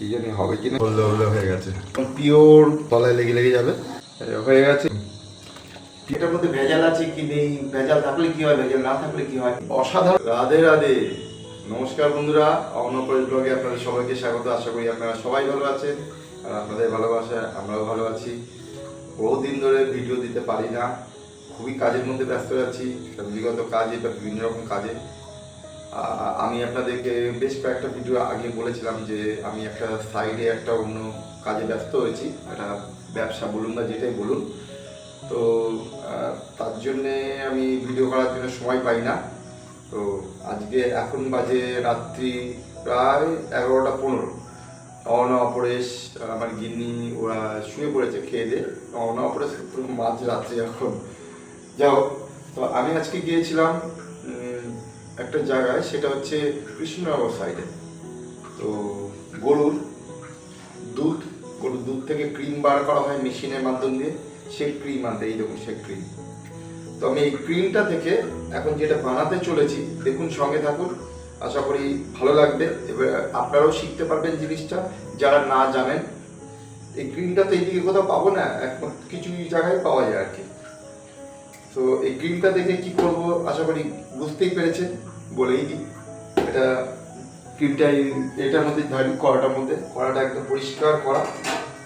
কি জানি হবে কি না। হলদে হলদে হয়ে গেছে। পিওর তলায় লেগে লেগে যাবে। হয়ে গেছে। এটার মধ্যে ভেজাল আছে কি নেই? ভেজাল থাকলে কি হয় ভেজাল না থাকলে কি হয়? অসাধারণ। রাধে রাধে। নমস্কার বন্ধুরা। অন্নপ্রজ ব্লগে আপনাদের সবাইকে স্বাগত। আশা করি আপনারা সবাই ভালো আছেন আর আপনাদের ভালোবাসা আমরাও ভালো আছি। বহুদিন ধরে ভিডিও দিতে পারি না। খুবই কাজের মধ্যে ব্যস্ত আছি। বিগত কাজে বা বিভিন্ন রকম কাজে। আমি আপনাদেরকে বেশ কয়েকটা ভিডিও আগে বলেছিলাম যে আমি একটা সাইডে একটা অন্য কাজে ব্যস্ত হয়েছি, একটা ব্যবসা বলুন বা যেটাই বলুন। তো তার জন্যে আমি ভিডিও করার জন্য সময় পাই না। তো, আজকে এখন বাজে রাত্রি প্রায় এগারোটা পনেরো। অন অপরেশ, আমার গিন্নি, ওরা শুয়ে পড়েছে খেয়ে দিয়ে। অন অপরেশ পুরো মাঝ রাত্রি এখন। যাও তো আমি আজকে গিয়েছিলাম একটা জায়গায়, সেটা হচ্ছে কৃষ্ণনগর সাইডে তো গরুর দুধ গরুর দুধ থেকে ক্রিম বার করা হয় মেশিনের মাধ্যম দিয়ে। সে ক্রিম আনতে, এই দেখুন সে ক্রিম তো আমি এই ক্রিমটা থেকে এখন যেটা বানাতে চলেছি, দেখুন সঙ্গে থাকুন, আশা করি ভালো লাগবে। এবার আপনারাও শিখতে পারবেন জিনিসটা, যারা না জানেন। এই ক্রিমটা তো এইদিকে কোথাও পাবো না, এখন কিছু জায়গায় পাওয়া যায় আর কি। তো এই ক্রিমটা দেখে কি করব, আশা করি বুঝতেই পেরেছেন। বলেই দিই। এটা ক্রিমটা এটার মধ্যে ধরি, কড়াটার মধ্যে। কড়াটা একদম পরিষ্কার করা।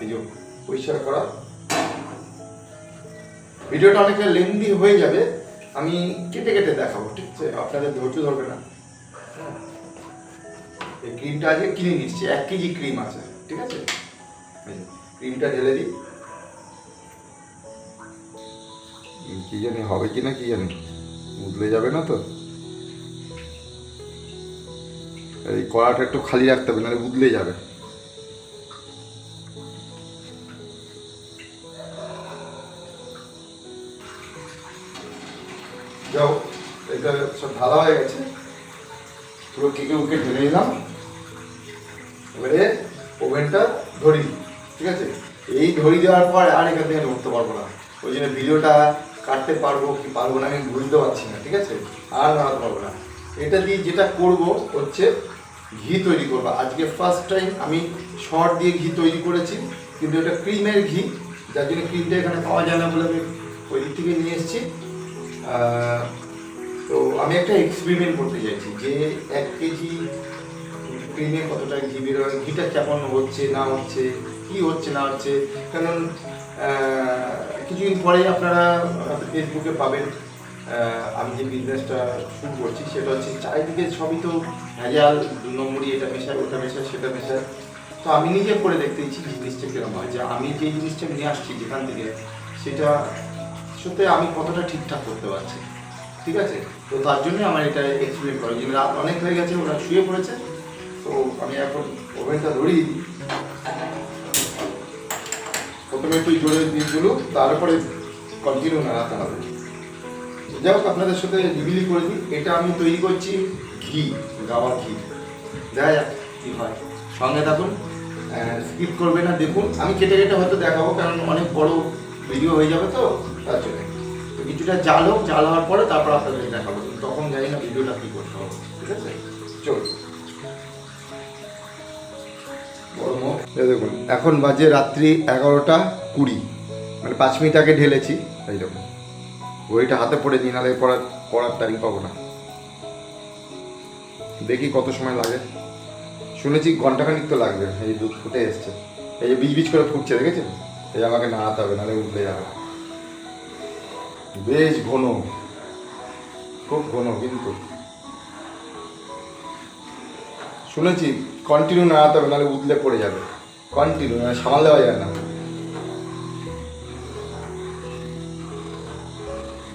এই যে পরিষ্কার করা। ভিডিওটা অনেকটা লেন্দি হয়ে যাবে। আমি কেটে কেটে দেখাবো, ঠিক আছে? আপনাদের ধৈর্য ধরবে না। এই ক্রিমটা আজকে কিনে নিচ্ছি। এক কেজি ক্রিম আছে, ঠিক আছে? ক্রিমটা ঢেলে দিই। কি জানি, হবে কি না কি জানি? উতলে যাবে না তো? এই কড়াটা একটু খালি রাখতে হবে, নাহলে উতলে যাবে। যাও, এটা সব ঢালা হয়ে গেছে। পুরো কেকে উকে ঢেলে নিলাম। এবারে ওভেনটা ধরি ঠিক আছে? এই ধরি দেওয়ার পর আর এখান থেকে নড়তে পারব না। ওই জন্য ভিডিওটা কাটতে পারব কি পারব না আমি বুঝতে পারছি না, ঠিক আছে? আর নাড়াতে পারব না। এটা দিয়ে যেটা করব হচ্ছে ঘি তৈরি করব। আজকে ফার্স্ট টাইম আমি শর্ট দিয়ে ঘি তৈরি করেছি, কিন্তু এটা ক্রিমের ঘি, যার জন্য ক্রিমটা এখানে পাওয়া যায় না বলে আমি ওই দিক থেকে নিয়ে এসেছি। তো আমি একটা এক্সপেরিমেন্ট করতে চাইছি যে এক কেজি ক্রিমে কতটা ঘি বেরোয়, ঘিটা কেমন হচ্ছে, না হচ্ছে, কি হচ্ছে, না হচ্ছে? কারণ কিছুদিন পরে আপনারা ফেসবুকে পাবেন। আমি যে বিজনেসটা শুরু করছি, সেটা হচ্ছে চারিদিকে সবই তো ভেজাল দু নম্বরই এটা মেশায় ওটা মেশায় সেটা মেশায় তো আমি নিজে করে দেখতে ইচ্ছি জিনিসটা কীরকম হয়। যে আমি যে জিনিসটা নিয়ে আসছি যেখান থেকে, সেটা সত্যি আমি কতটা ঠিকঠাক করতে পারছি। ঠিক আছে? তো তার জন্য আমার এটা এক্সপ্লেন করার জন্য রাত অনেক হয়ে গেছে, ওরা শুয়ে পড়েছে। তো আমি এখন ওভেনটা ধরিয়ে দিই প্রথমে একটু জোরে দিয়ে দিল তারপরে কন্টিনিউ নাড়াতে হবে। যাই হোক, আপনাদের সাথে রিভিলি করে দিই। এটা আমি তৈরি করছি ঘি। গাওয়া ঘি দেখা যাক কী হয়। সঙ্গে থাকুন স্কিপ করবে না, দেখুন। আমি কেটে কেটে হয়তো দেখাবো, কারণ অনেক বড় ভিডিও হয়ে যাবে তো, তার জন্য। কিছুটা জাল হোক, জাল হওয়ার পরে তারপর আপনাদের দেখাবো। তখন জানি না ভিডিওটা কী করতে হবে, ঠিক আছে? চলুন। দেখুন, এখন বাজে রাত্রি এগারোটা কুড়ি। মানে পাঁচ মিনিট আগে ঢেলেছি, এই দেখুন। ঘড়িটা হাতে পড়ে দিই নাহলে পড়ার পড়ার টাইম পাবো না। দেখি কত সময় লাগে। শুনেছি ঘন্টাখানিক তো লাগবে, এই দুধ ফুটে এসছে। এই যে বিজ বিজ করে ফুটছে, দেখেছেন? এই আমাকে নাড়াতে হবে, নাহলে উঠলে যাবে। বেশ ঘন, খুব ঘন কিন্তু। শুনেছি কন্টিনিউ নাড়াতে হবে, নাহলে উতলে পড়ে যাবে। কন্টিনিউ মানে সামাল দেওয়া যায় না।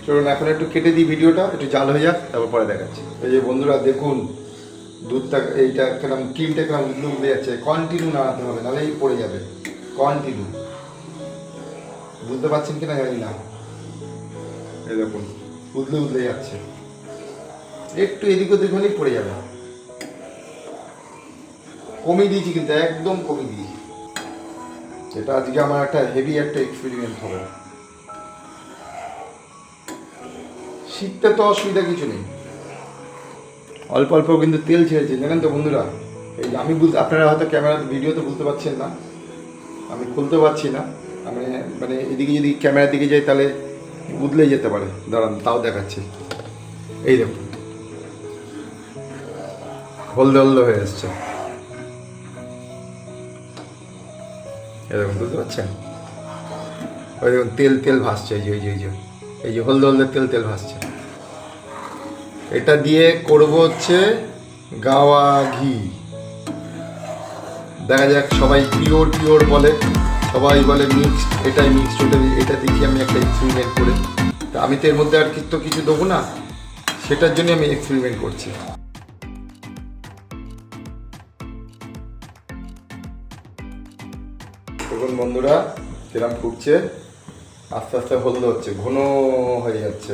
চলুন, এখন একটু কেটে দিই ভিডিওটা, একটু জাল হয়ে যাক, তারপর পরে দেখাচ্ছি। এই যে বন্ধুরা, দেখুন দুধটা, এইটা কেরম ক্রিমটা কেরম উতলে উঠে যাচ্ছে। কন্টিনিউ নাড়াতে হবে, নাহলে এই পড়ে যাবে। কন্টিনিউ বুঝতে পারছেন কিনা জানি না। দেখুন, উদলে উতলে যাচ্ছে। একটু এদিক ওদিক হলেই পড়ে যাবে। কমিয়ে দিয়েছি কিন্তু, একদম কমিয়ে দিয়েছি। এটা আজকে আমার একটা হেভি একটা এক্সপেরিমেন্ট হবে। শিখতে তো অসুবিধা কিছু নেই। অল্প অল্প কিন্তু তেল ছেড়েছে জানেন তো বন্ধুরা, এই আমি বুঝতে আপনারা হয়তো ক্যামেরা ভিডিওতে বুঝতে পারছেন না। আমি খুলতে পারছি না। আমি মানে এদিকে যদি ক্যামেরার দিকে যাই তাহলে উদলে যেতে পারে। দাঁড়ান, তাও দেখাচ্ছি। এই দেখুন। হলদে হলদে হয়ে এসছে। এরকম বুঝতে পারছেন? ওই দেখুন, তেল তেল ভাসছে। এই যে এই যে এই যে এই যে হলদে হলদে তেল তেল ভাসছে। এটা দিয়ে করব হচ্ছে গাওয়া ঘি। দেখা যাক, সবাই পিওর পিওর বলে, সবাই বলে মিক্সড, এটাই মিক্সড, ওটা এটা দেখি আমি একটা এক্সপেরিমেন্ট করে? তা আমি তো এর মধ্যে আর তো কিছু দেবো না, সেটার জন্য আমি এক্সপেরিমেন্ট করছি। দেখুন বন্ধুরা, কিরম ফুটছে, আস্তে আস্তে হলদে হচ্ছে, ঘন হয়ে যাচ্ছে।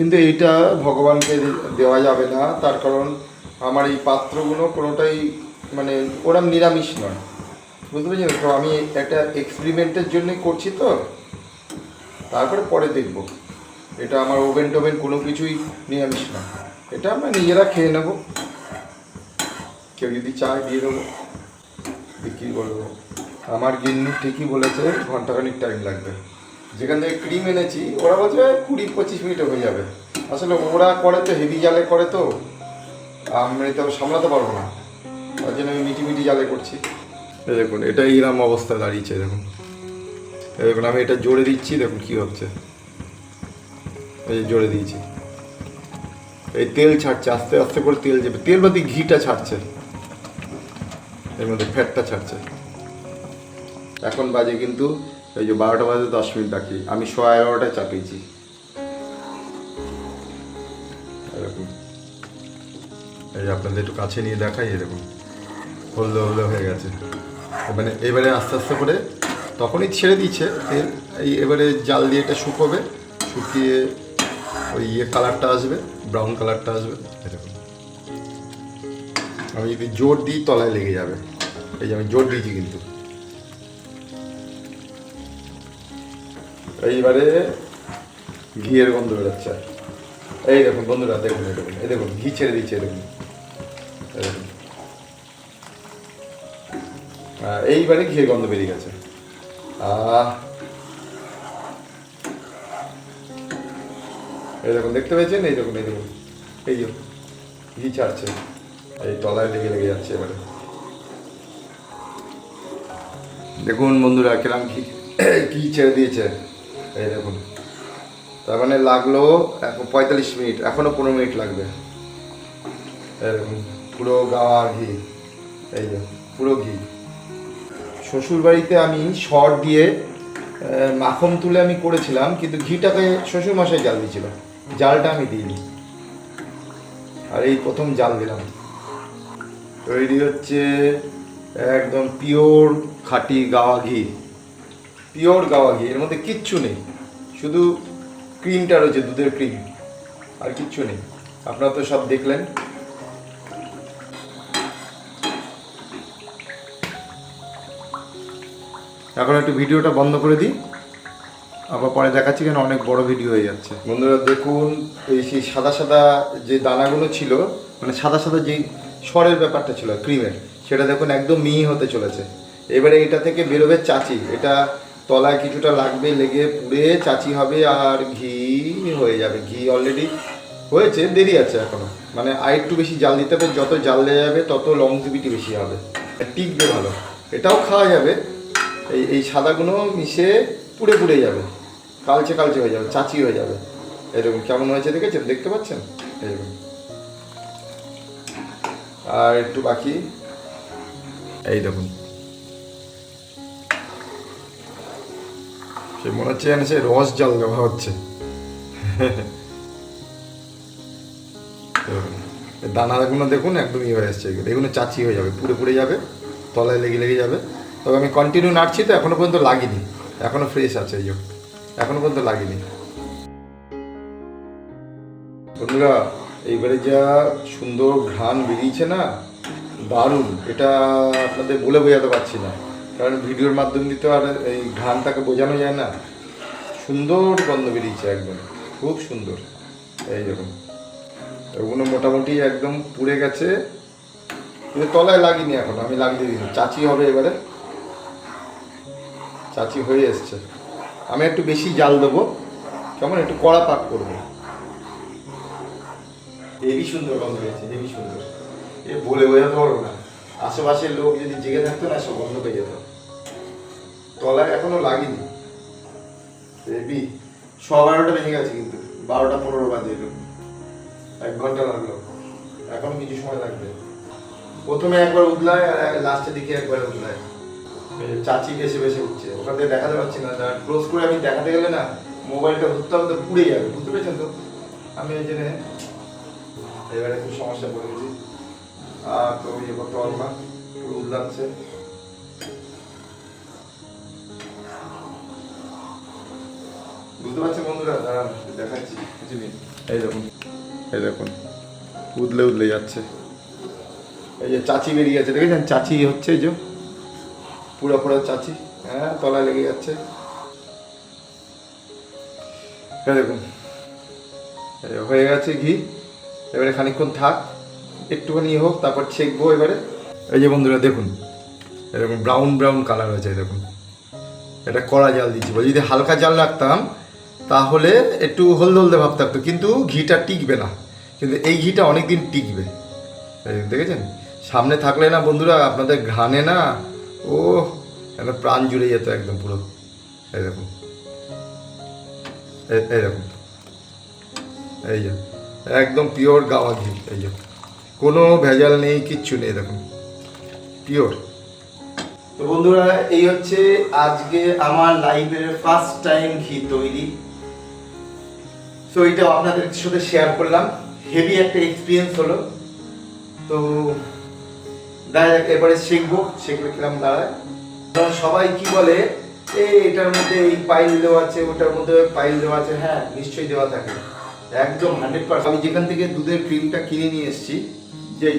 কিন্তু এইটা ভগবানকে দেওয়া যাবে না, তার কারণ আমার এই পাত্রগুলো কোনোটাই মানে ওরা নিরামিষ নয়। বুঝতে পেরেছেন? তো আমি একটা এক্সপেরিমেন্টের জন্য করছি তো। তারপরে পরে দেখব। এটা আমার ওভেন টোভেন কোনো কিছুই নিরামিষ না এটা আমরা নিজেরা খেয়ে নেব। কেউ যদি চায় দিয়ে দেবো। বিক্রি করব আমার গিন্নি ঠিকই বলেছে, ঘন্টাখানিক টাইম লাগবে। যেখান থেকে ক্রিম এনেছি, ওরা বলছে কুড়ি পঁচিশ মিনিটে হয়ে যাবে। আসলে ওরা করে তো হেভি জালে করে তো। আমি তো সামলাতে পারব না। তার জন্য আমি মিটি মিটি জালে করছি। দেখুন, এটা এইরকম অবস্থা দাঁড়িয়েছে, দেখুন। দেখুন, আমি এটা জোরে দিচ্ছি, দেখুন কি হচ্ছে। এই যে জোরে দিয়েছি। এই তেল ছাড়ছে, আস্তে আস্তে করে তেল যাবে। তেল বাদি ঘিটা ছাড়ছে। এর মধ্যে ফ্যাটটা ছাড়ছে। এখন বাজে কিন্তু এই যে বারোটা বাজে, দশ মিনিট বাকি। আমি সোয়া এগারোটায় চাপিয়েছি। এরকম। এই যে আপনাদের একটু কাছে নিয়ে দেখাই, এরকম। হলদে হলদে হয়ে গেছে। মানে এবারে আস্তে আস্তে করে তখনই ছেড়ে দিচ্ছে তেল এই এবারে জাল দিয়ে এটা শুকোবে। শুকিয়ে ওই ইয়ে কালারটা আসবে, ব্রাউন কালারটা আসবে, এরকম। আমি যদি জোর দিই, তলায় লেগে যাবে। এই যে আমি জোর দিয়েছি কিন্তু। এইবারে ঘিয়ের গন্ধ বেরোচ্ছে। এই দেখুন, বন্ধুরা, দেখুন, এই দেখুন এই দেখুন, ঘি ছেড়ে দিচ্ছে দেখুন। এইবারে ঘিয়ের গন্ধ বেরিয়ে গেছে। দেখুন, দেখতে পেয়েছেন? এই দেখুন এই দেখুন। এই যে ঘি ছাড়ছে। এই তলায় লেগে লেগে যাচ্ছে এবারে। দেখুন, বন্ধুরা, কিরম ঘি ঘি ছেড়ে দিয়েছে। এই দেখুন। তার মানে লাগল পঁয়তাল্লিশ মিনিট, এখনও পনেরো মিনিট লাগবে। এই পুরো গাওয়া ঘি, এই যে, পুরো ঘি। শ্বশুর বাড়িতে আমি শর্ট দিয়ে মাখন তুলে আমি করেছিলাম, কিন্তু ঘিটাকে শ্বশুর মশাই জাল দিয়েছিল। জালটা আমি দিইনি। আর এই প্রথম জাল দিলাম। তৈরি হচ্ছে একদম পিওর খাঁটি গাওয়া ঘি। পিওর গাওয়া ঘি এর মধ্যে কিচ্ছু নেই। শুধু ক্রিমটা রয়েছে, দুধের ক্রিম আর কিচ্ছু নেই। আপনারা তো সব দেখলেন। এখন একটু ভিডিওটা বন্ধ করে দিই। আবার পরে দেখাচ্ছি কেন অনেক বড় ভিডিও হয়ে যাচ্ছে। বন্ধুরা, দেখুন, এই সেই সাদা সাদা যে দানাগুলো ছিল মানে সাদা সাদা যেই স্বরের ব্যাপারটা ছিল ক্রিমের সেটা দেখুন একদম মিহি হতে চলেছে। এবারে এটা থেকে বেরোবে চাচি। এটা তলায় কিছুটা লাগবে, লেগে পুড়ে চাচি হবে আর ঘি হয়ে যাবে। ঘি অলরেডি হয়েছে, দেরি আছে এখনও। মানে আর একটু বেশি জাল দিতে হবে, যত জাল দেওয়া যাবে তত লংজিভিটি বেশি হবে। টিকবে ভালো। এটাও খাওয়া যাবে। এই এই সাদাগুলো মিশে পুড়ে পুড়ে যাবে। কালচে কালচে হয়ে যাবে, চাচি হয়ে যাবে। এরকম কেমন হয়েছে দেখেছেন? দেখতে পাচ্ছেন? এরকম। আর একটু বাকি। এই দেখুন। সে মনে হচ্ছে যেন সে রস জল দেওয়া হচ্ছে। দানাগুলো দেখুন, একদম ইয়ে হয়ে আসছে এগুলো চাচি হয়ে যাবে, পুড়ে পুড়ে যাবে, তলায় লেগে লেগে যাবে। তবে আমি কন্টিনিউ নাড়ছি তো, এখনও পর্যন্ত লাগিনি। এখনও ফ্রেশ আছে এই যে। এখনও পর্যন্ত লাগিনি। বন্ধুরা, এইবারে যা সুন্দর ঘ্রাণ বেরিয়েছে না, দারুণ। এটা আপনাদের বলে বোঝাতে পারছি না। কারণ ভিডিওর মাধ্যম দিয়ে তো আর এই ঘ্রাণটাকে বোঝানো যায় না। সুন্দর গন্ধ বেরিয়েছে একদম। খুব সুন্দর। এই দেখুন। ওগুলো মোটামুটি একদম পুড়ে গেছে। কিন্তু তলায় লাগিনি এখন, আমি লাগিয়ে দিই চাচি হবে এবারে। চাচি হয়ে এসছে। আমি একটু বেশি জাল দেবো। কেমন? একটু কড়া পাক করব। হেবি সুন্দর গন্ধ হয়েছে হেবি সুন্দর। এ বলে বোঝাতে পারব না। আশেপাশের লোক যদি জেগে থাকতো না সব বন্ধ পেয়ে যেত। তলায় এখনও লাগিনি। হেবি ছ বারোটা বেজে গেছে কিন্তু। বারোটা পনেরো বাজে এলো এক ঘণ্টা লাগল। এখন কিছু সময় লাগবে। প্রথমে একবার উদলায় আর লাস্টের দিকে একবার উদলায় চাচি বেশি বেশি উঠছে। ওখান থেকে দেখাতে পারছি না। ক্লোজ করে আমি দেখাতে গেলে না মোবাইলটা ধরতে হবে তো পুড়ে যাবে। বুঝতে পেরেছেন তো? আমি এই জন্য এবারে একটু সমস্যা পড়ে গেছি। বুঝতে পারছেন বন্ধুরা? দাঁড়ান দেখাচ্ছি। কিছু নেই এই দেখুন এই দেখুন উদলে উদলে যাচ্ছে। এই যে চাচি বেরিয়ে গেছে দেখেছেন? চাচি হচ্ছে যে পুরো পুরো চাচি হ্যাঁ তলায় লেগে যাচ্ছে। দেখুন হয়ে গেছে ঘি। এবারে খানিকক্ষণ থাক। একটুখানি হোক, তারপর ছেঁকবো এবারে। এই যে বন্ধুরা, দেখুন, এরকম ব্রাউন ব্রাউন কালার হয়েছে, দেখুন। এটা কড়া জাল দিচ্ছি বলি। যদি হালকা জাল রাখতাম, তাহলে একটু হলদে হলদে ভাব থাকতো, কিন্তু ঘিটা টিকবে না। কিন্তু এই ঘিটা অনেক দিন টিকবে দেখেছেন? সামনে থাকলে না বন্ধুরা, আপনাদের ঘ্রাণে না ও একটা প্রাণ জুড়ে যেত একদম পুরো। এই দেখুন। এই যে, একদম পিওর গাওয়া ঘি, এই যে। কোনো ভেজাল নেই, কিচ্ছু নেই, দেখুন। পিওর তো বন্ধুরা, এই হচ্ছে আজকে আমার লাইফের ফার্স্ট টাইম ঘি তৈরি। সো এটা আপনাদের সাথে শেয়ার করলাম। হেভি একটা এক্সপিরিয়েন্স হলো। তো দেখা যাক এবারে শিখব। শিখলে কিরম দাঁড়ায়? সবাই কি বলে? এই এটার মধ্যে এই পাইল দেওয়া আছে, ওটার মধ্যে পাইল দেওয়া আছে। হ্যাঁ নিশ্চয়ই দেওয়া থাকে। একদম হান্ড্রেড পার্সেন্ট আমি যেখান থেকে দুধের ক্রিমটা কিনে নিয়ে এসেছি, যেই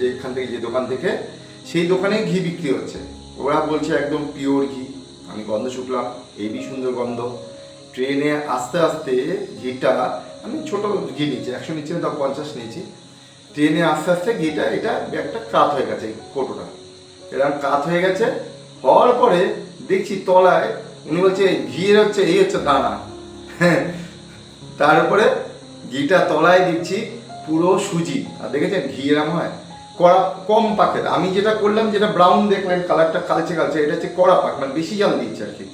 যেখান থেকে, যে দোকান থেকে, সেই দোকানে ঘি বিক্রি হচ্ছে। ওরা বলছে একদম পিওর ঘি। আমি গন্ধ শুকলাম হেবি সুন্দর গন্ধ। ট্রেনে আস্তে আস্তে ঘিটা, আমি ছোট ঘি নিয়েছি, একশো নিচ্ছি না পঞ্চাশ নিয়েছি। ট্রেনে আস্তে আস্তে ঘিটা, এটা একটা কাত হয়ে গেছে কোটোটা। এরকম কাত হয়ে গেছে, হওয়ার পরে দেখছি তলায়, উনি বলছে, ঘিয়ের হচ্ছে, এই হচ্ছে দানা। হ্যাঁ তারপরে ঘিটা তলায় দিচ্ছি পুরো সুজি। আর দেখেছেন, ঘি এরম হয়। কড়া, কম পাকের। আমি যেটা করলাম, যেটা ব্রাউন দেখলেন কালারটা কালচে কালচে, এটা হচ্ছে কড়া পাক মানে বেশি জাল দিচ্ছে আর কি।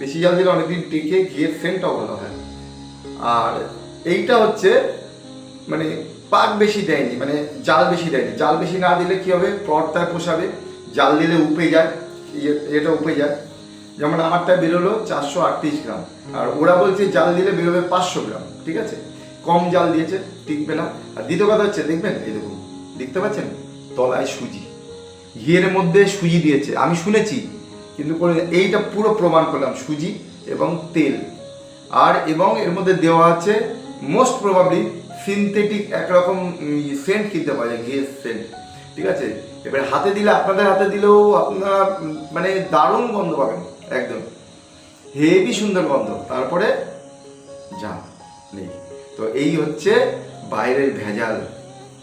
বেশি জাল দিলে অনেকদিন টিকে ঘিয়ের সেন্টটাও ভালো হয়। আর এইটা হচ্ছে মানে পাক বেশি দেয়নি মানে জাল বেশি দেয়নি। জাল বেশি না দিলে কি হবে? পর্দায় পোষাবে। জাল দিলে উপে যায়, ইয়ে- এটা উপে যায়। যেমন আমারটা বেরোলো চারশো আটত্রিশ গ্রাম। আর ওরা বলছে জাল দিলে বেরোবে পাঁচশো গ্রাম, ঠিক আছে? কম জাল দিয়েছে, টিকবে না। আর দ্বিতীয় কথা হচ্ছে, দেখবেন, এই দেখুন, দেখতে পাচ্ছেন? তলায় সুজি। ঘিয়ের মধ্যে সুজি দিয়েছে। আমি শুনেছি, কিন্তু এইটা পুরো প্রমাণ করলাম, সুজি এবং তেল। আর এবং এর মধ্যে দেওয়া আছে মোস্ট প্রবাবলি সিনথেটিক একরকম সেন্ট কিনতে পাওয়া যায়, ঘিয়ের সেন্ট ঠিক আছে? এবার হাতে দিলে, আপনাদের হাতে দিলেও আপনারা মানে দারুণ গন্ধ পাবেন। একদম। হেভি সুন্দর গন্ধ। তারপরে যা নেই। তো এই হচ্ছে বাইরের ভেজাল।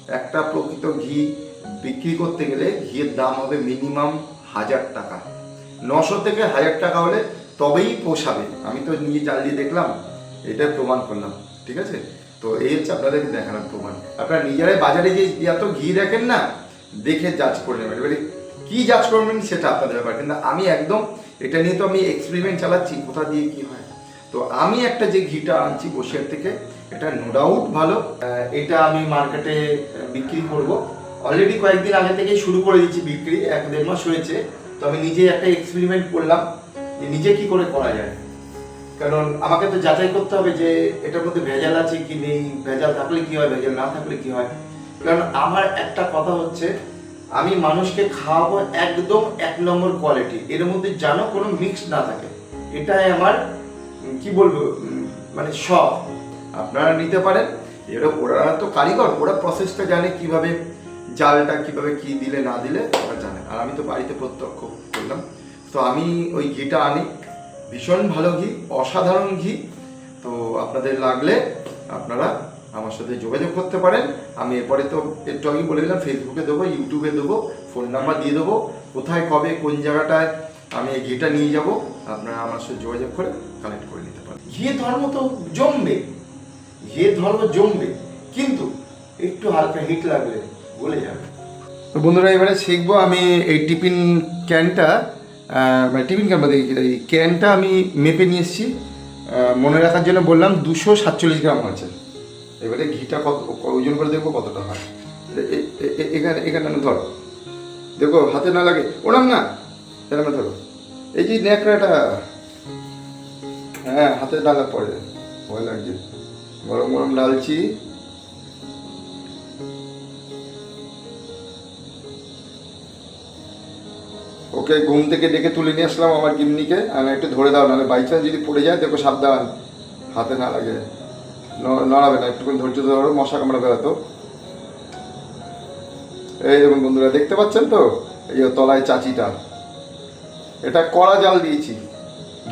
একটা প্রকৃত ঘি বিক্রি করতে গেলে ঘিয়ের দাম হবে মিনিমাম হাজার টাকা। নশো থেকে হাজার টাকা হলে তবেই পোষাবে। আমি তো নিজে দিয়ে দেখলাম এটা প্রমাণ করলাম। ঠিক আছে? তো এই হচ্ছে আপনাদের দেখানোর প্রমাণ। আপনারা নিজেরাই বাজারে যে এত ঘি দেখেন না, দেখে জাজ করে নেবেন। এবারে কী জাজ করবেন সেটা আপনাদের ব্যাপার। কিন্তু আমি একদম এটা নিয়ে তো আমি এক্সপেরিমেন্ট চালাচ্ছি, কোথা দিয়ে কি হয়। তো আমি একটা যে ঘিটা আনছি বসিয়ার থেকে, এটা নো ডাউট ভালো। এটা আমি মার্কেটে বিক্রি করব। অলরেডি কয়েকদিন আগে থেকে শুরু করে দিচ্ছি বিক্রি, এক দেড় মাস হয়েছে। তো আমি নিজে একটা এক্সপেরিমেন্ট করলাম যে নিজে কি করে করা যায়। কারণ আমাকে তো যাচাই করতে হবে যে এটার মধ্যে ভেজাল আছে কি নেই, ভেজাল থাকলে কি হয়, ভেজাল না থাকলে কি হয়। কারণ আমার একটা কথা হচ্ছে আমি মানুষকে খাওয়াবো একদম এক নম্বর কোয়ালিটি এর মধ্যে যেন কোনো মিক্স না থাকে। এটাই আমার কি বলব মানে শখ। আপনারা নিতে পারেন। এরা, ওরা তো কারিগর, ওরা প্রসেসটা জানে কীভাবে জালটা, কীভাবে কি দিলে, না দিলে, ওরা জানে। আর আমি তো বাড়িতে প্রত্যক্ষ করলাম। তো আমি ওই ঘিটা আনি। ভীষণ ভালো ঘি, অসাধারণ ঘি। তো আপনাদের লাগলে আপনারা আমার সাথে যোগাযোগ করতে পারেন। আমি এরপরে তো একটু আগে বলে দিলাম ফেসবুকে দেবো ইউটিউবে দেবো ফোন নাম্বার দিয়ে দেবো কোথায় কবে কোন জায়গাটায় আমি এই ঘিটা নিয়ে যাব আপনারা আমার সাথে যোগাযোগ করে কালেক্ট করে নিতে পারেন। ঘি ধর্ম তো জমবে ঘি ধর্ম জমবে কিন্তু একটু হালকা হিট লাগলে গলে যাবে। তো বন্ধুরা এবারে শিখব আমি এই টিফিন ক্যানটা মানে টিফিন ক্যান বলতে এই ক্যানটা আমি মেপে নিয়ে এসেছি। মনে রাখার জন্য বললাম দুশো সাতচল্লিশ গ্রাম আছে। এবারে ঘিটা কত ওজন করে দেখব কতটা হয়। এখানে এখানে ধরো। দেখো হাতে না লাগে। ওরম না এরকম ধরো। এই যে ন্যাকড়াটা হ্যাঁ হাতে ডালা পড়ে। ভয় লাগছে। গরম গরম ডালছি ওকে ঘুম থেকে ডেকে তুলে নিয়ে আসলাম আমার গিমনিকে আমি একটু ধরে দাও, নাহলে বাই চান্স যদি পড়ে যায়, দেখো সাবধান। হাতে না লাগে। নড়াবে না, একটুখানি ধৈর্য ধরো মশা কামড়াবে হয়তো। এই দেখুন বন্ধুরা, দেখতে পাচ্ছেন তো? এই যে তলায় চাচিটা। এটা কড়া জাল দিয়েছি।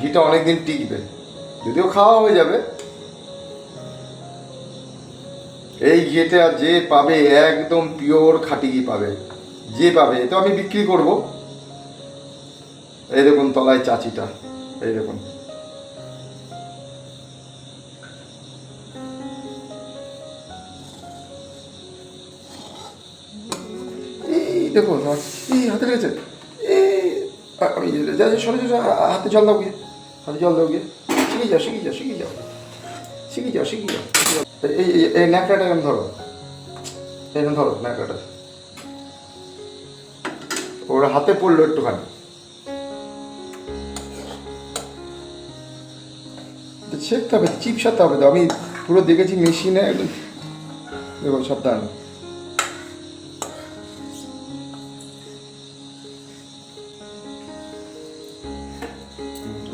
ঘিটা অনেকদিন টিকবে। যদিও খাওয়া হয়ে যাবে। এই ঘিটা যে পাবে, একদম পিওর খাঁটি ঘি পাবে। যে পাবে তো আমি বিক্রি করব। এই দেখুন তলায় চাচিটা। এই দেখুন। দেখুন এই হাতে লেগেছে। আমি যা সরে যা হাতে জল দাও গিয়ে। হাতে জল দাও গিয়ে। শিখে যাও শিখে যাও শিখে যাও। শিখে যাও শিখে যাও এই, এই- ন্যাকড়াটা এরকম ধরো। এরকম ধরো ন্যাকড়াটা। ওর হাতে পড়ল একটুখানি। শেখতে হবে চিপ সারতে হবে। তো আমি পুরো দেখেছি মেশিনে একদম। দেখো সাবধান।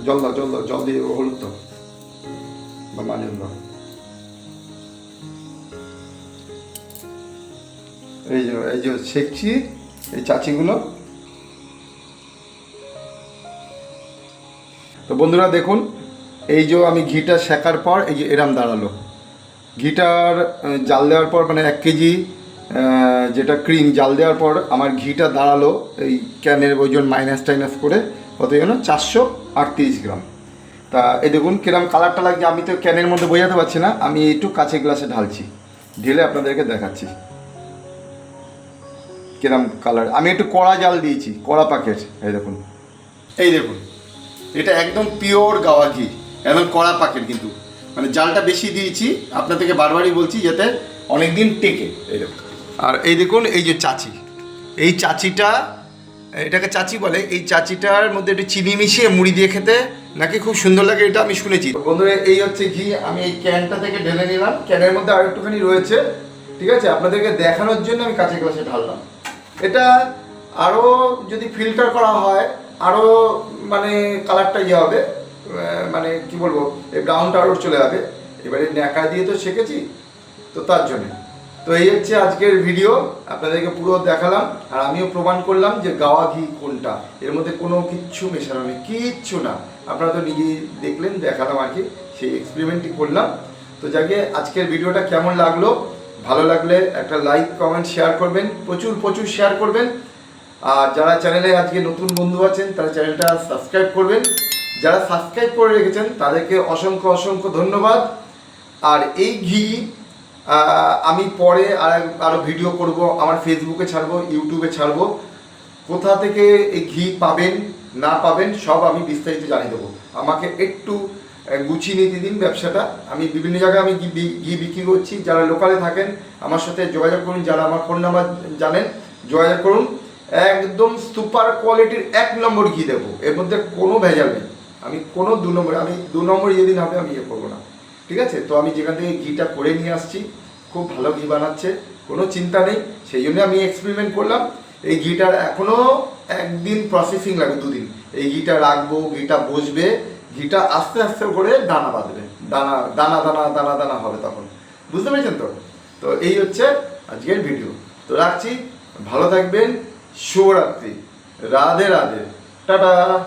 জল দাও জল দাও জল দিয়ে হলুদ দাও। বা দাও। এই যে এই যে শেখছি এই চাচিগুলো। তো বন্ধুরা দেখুন, এই যে আমি ঘিটা শেখার পর এই যে এরাম দাঁড়াল। ঘিটার জাল দেওয়ার পর মানে এক কেজি যেটা ক্রিম জাল দেওয়ার পর আমার ঘিটা দাঁড়াল এই ক্যানের ওজন মাইনাস টাইনাস করে। কত যেন? চারশো আটত্রিশ গ্রাম। তা এই দেখুন কিরম কালারটা লাগছে, আমি তো ক্যানের মধ্যে বোঝাতে পারছি না, আমি একটু কাছে গ্লাসে ঢালছি। ঢেলে আপনাদেরকে দেখাচ্ছি। কিরম কালার আমি একটু কড়া জাল দিয়েছি, কড়া প্যাকেট এই দেখুন। এই দেখুন, এটা একদম পিওর গাওয়া ঘি, একদম কড়া প্যাকেট কিন্তু। মানে জালটা বেশি দিয়েছি, আপনাদেরকে বারবারই বলছি যাতে অনেকদিন টেকে, এই দেখুন। আর এই দেখুন, এই যে চাচি। এই চাচিটা এটাকে চাচি বলে। এই চাচিটার মধ্যে একটু চিনি মিশিয়ে মুড়ি দিয়ে খেতে নাকি খুব সুন্দর লাগে এটা আমি শুনেছি। বন্ধুরা, এই হচ্ছে ঘি। আমি এই ক্যানটা থেকে ঢেলে নিলাম। ক্যানের মধ্যে আর একটুখানি রয়েছে। ঠিক আছে? আপনাদেরকে দেখানোর জন্য আমি কাঁচা গ্লাসে ঢাললাম। এটা আরও যদি ফিল্টার করা হয় আরও মানে কালারটা ইয়ে হবে। মানে কি বলব? এই ব্রাউনটা আরও চলে যাবে। এবারে ন্যাকা দিয়ে তো শিখেছি তো তার জন্যে। তো এই হচ্ছে আজকের ভিডিও আপনাদেরকে পুরো দেখালাম। আর আমিও প্রমাণ করলাম যে গাওয়া ঘি কোনটা। এর মধ্যে কোনো কিচ্ছু মেশানো নেই, কিচ্ছু না। আপনারা তো নিজেই দেখলেন, দেখালাম আর কি। সেই এক্সপেরিমেন্টটি করলাম। তো যাকে আজকের ভিডিওটা কেমন লাগল, ভালো লাগলে একটা লাইক কমেন্ট শেয়ার করবেন। প্রচুর প্রচুর শেয়ার করবেন। আর যারা চ্যানেলে আজকে নতুন বন্ধু আছেন, তারা চ্যানেলটা সাবস্ক্রাইব করবেন। যারা সাবস্ক্রাইব করে রেখেছেন, তাদেরকে অসংখ্য অসংখ্য ধন্যবাদ। আর এই ঘি আমি পরে আর আরও ভিডিও করব, আমার ফেসবুকে ছাড়বো ইউটিউবে ছাড়বো। কোথা থেকে এই ঘি পাবেন, না পাবেন, সব আমি বিস্তারিত জানিয়ে দেবো। আমাকে একটু গুছিয়ে নিতে দিন ব্যবসাটা। আমি বিভিন্ন জায়গায় আমি ঘি বিক্রি করছি। যারা লোকালে থাকেন, আমার সাথে যোগাযোগ করুন। যারা আমার ফোন নাম্বার জানেন, যোগাযোগ করুন। একদম সুপার কোয়ালিটির এক নম্বর ঘি দেবো। এর মধ্যে কোনো ভেজাল নেই। আমি কোনো দু নম্বর, আমি দু নম্বর যেদিন হবে, আমি ইয়ে করব না। ঠিক আছে? তো আমি যেখান থেকে ঘিটা করে নিয়ে আসছি, খুব ভালো ঘি বানাচ্ছে, কোনো চিন্তা নেই। সেই জন্য আমি এক্সপেরিমেন্ট করলাম। এই ঘিটার এখনও একদিন প্রসেসিং লাগবে, দুদিন। এই ঘিটা রাখব, ঘিটা বসবে, ঘিটা আস্তে আস্তে করে দানা বাঁধবে। দানা দানা দানা দানা দানা হবে তখন। বুঝতে পেরেছেন তো? তো এই হচ্ছে আজকের ভিডিও তো রাখছি। ভালো থাকবেন। শুভরাত্রি। রাধে রাধে। টাটা!